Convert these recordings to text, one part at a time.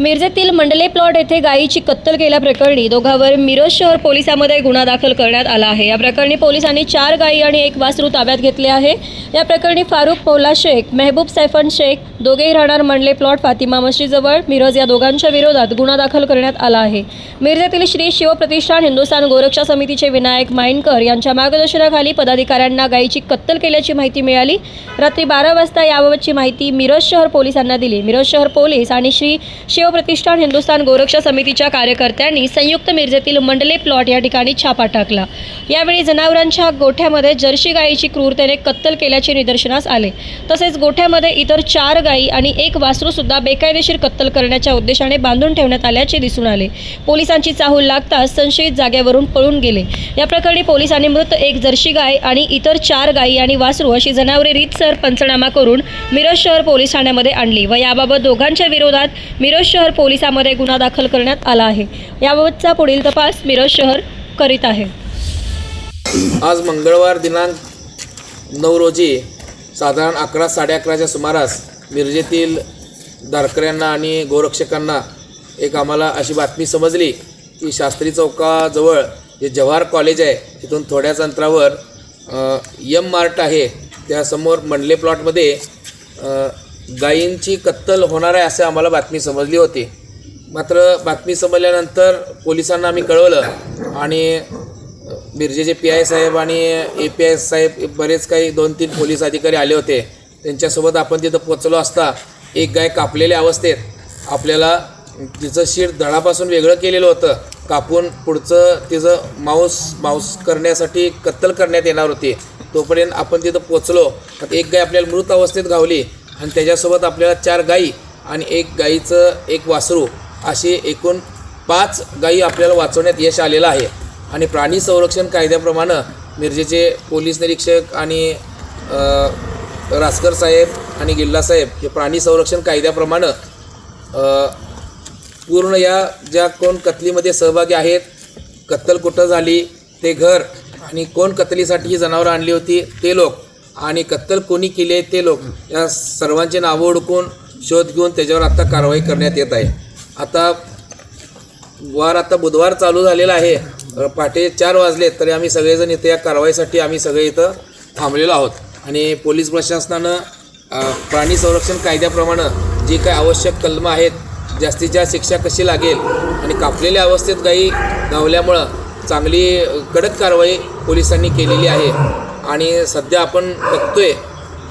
मिरजेतील मंडले प्लॉट येथे गायीची कत्तल केल्याप्रकरणी दोघांवर मिरज शहर पोलिसांमध्ये गुन्हा दाखल करण्यात आला आहे. या प्रकरणी पोलिसांनी चार गायी आणि एक वासरू ताब्यात घेतले आहे. या प्रकरणी फारुख मौला शेख मेहबूब सैफन शेख दोघेही राहणार मंडले प्लॉट फातिमा मशीजवळ मिरज या दोघांच्या विरोधात गुन्हा दाखल करण्यात आला आहे. मिरजेतील श्री शिवप्रतिष्ठान हिंदुस्थान गोरक्षा समितीचे विनायक माइनकर यांच्या मार्गदर्शनाखाली पदाधिकाऱ्यांना गायीची कत्तल केल्याची माहिती मिळाली. रात्री बारा वाजता याबाबतची माहिती मिरज शहर पोलिसांना दिली. मिरज शहर पोलीस आणि श्री शिवप्रतिष्ठान हिंदुस्थान गोरक्षा समितीच्या कार्यकर्त्यांनी संयुक्त मिरजेतील मंडले प्लॉट या ठिकाणी छापा टाकला. यावेळी जनावरांच्या गोठ्यामध्ये जर्सी गायीची क्रूरतेने कत्तल केल्याचे निदर्शनास आले. तसेच गोठ्यामध्ये इतर चार गायी आणि एक वासरू सुद्धा बेकायदेशीर कत्तल करण्याच्या उद्देशाने बांधून ठेवण्यात आल्याचे दिसून आले. पोलिसांची चाहूल लागताच संशयित जागेवरून पळून गेले. या प्रकरणी पोलिसांनी मृत एक जर्सी गाय आणि इतर चार गायी आणि वासरू अशी जनावरे रीतसर पंचनामा करून मिरज शहर पोलीस ठाण्यामध्ये आणली व याबाबत दोघांच्या विरोधात मिरज शहर पोलिसांमध्ये गुन्हा दाखल करण्यात आला आहे. याबाबतचा पुढील तपास मिरज शहर करीत आहे. आज मंगळवार दिनांक नऊ रोजी साधारण अकरा साडे अकराच्या सुमारास मिरजेतील दारकऱ्यांना आणि गोरक्षकांना एक आम्हाला अशी बातमी समजली की शास्त्री चौकाजवळ जे जवाहर कॉलेज आहे तिथून थोड्याच अंतरावर यम मार्ट आहे. त्यासमोर मंडले प्लॉटमध्ये गायींची कत्तल होणार आहे असं आम्हाला बातमी समजली होती. मात्र बातमी समजल्यानंतर पोलिसांना आम्ही कळवलं आणि मिरजेचे पी आय साहेब आणि ए पी आय साहेब बरेच काही दोन तीन पोलीस अधिकारी आले होते. त्यांच्यासोबत आपण तिथं पोचलो असता एक गाय कापलेल्या अवस्थेत आपल्याला तिचं शीर धडापासून वेगळं केलेलं होतं. कापून पुढचं तिचं मांस मांस करण्यासाठी कत्तल करण्यात येणार होती. तोपर्यंत आपण तिथं पोचलो तर एक गाय आपल्याला मृत अवस्थेत गावली आणि त्याच्यासोबत आपल्याला चार गाई आणि एक गाईचं एक वासरू असे एकूण पाच गायी आपल्याला वाचवण्यात यश आलेलं आहे. आणि प्राणी संरक्षण कायद्याप्रमाणे मिरजेचे पोलीस निरीक्षक आणि रासकर साहेब आणि गिल्ला साहेब हे प्राणी संरक्षण कायद्याप्रमाणे पूर्ण या ज्या कोण कतलीमध्ये सहभागी आहेत कत्तल कुठं झाली ते घर आणि कोण कतलीसाठी ही जनावरं आणली होती ते लोक आणि कत्तल कोणी केली आहे ते लोक या सर्वांचे नावं ओळखून शोध घेऊन त्याच्यावर आत्ता कारवाई करण्यात येत आहे. आता वार आता बुधवार चालू झालेला आहे. पहाटे चार वाजले तरी आम्ही सगळेजण इथं या कारवाईसाठी आम्ही सगळे इथं थांबलेलो आहोत. आणि पोलीस प्रशासनानं प्राणी संरक्षण कायद्याप्रमाणे जी काही आवश्यक कलमं आहेत जास्तीत जास्त शिक्षा कशी लागेल आणि कापलेल्या अवस्थेत गाई धावल्यामुळं चांगली कडक कारवाई पोलिसांनी केलेली आहे. आणि सध्या आपण बघतोय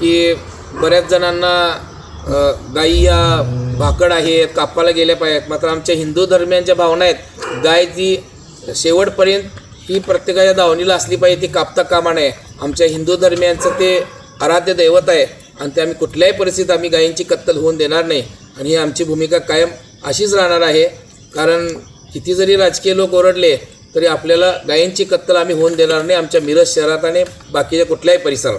की बऱ्याच जणांना गाई या भाकड आहेत कापाला गेल्या पाहिजेत मात्र आमच्या हिंदू धर्मियांच्या भावना आहेत गाय ती शेवटपर्यंत ही प्रत्येकाच्या दावणीला असली पाहिजे ती कापता कामा नये. आमच्या हिंदू धर्मियांचं ते आराध्य दैवत आहे आणि ते आम्ही कुठल्याही परिस्थितीत आम्ही गायींची कत्तल होऊन देणार नाही. आणि ही आमची भूमिका कायम अशीच राहणार आहे. कारण किती जरी राजकीय लोक ओरडले तरी आपल्याला गायींची कत्तल आम्ही होऊन देणार नाही. आमच्या मिरज शहरात आणि बाकीच्या कुठल्याही परिसरात.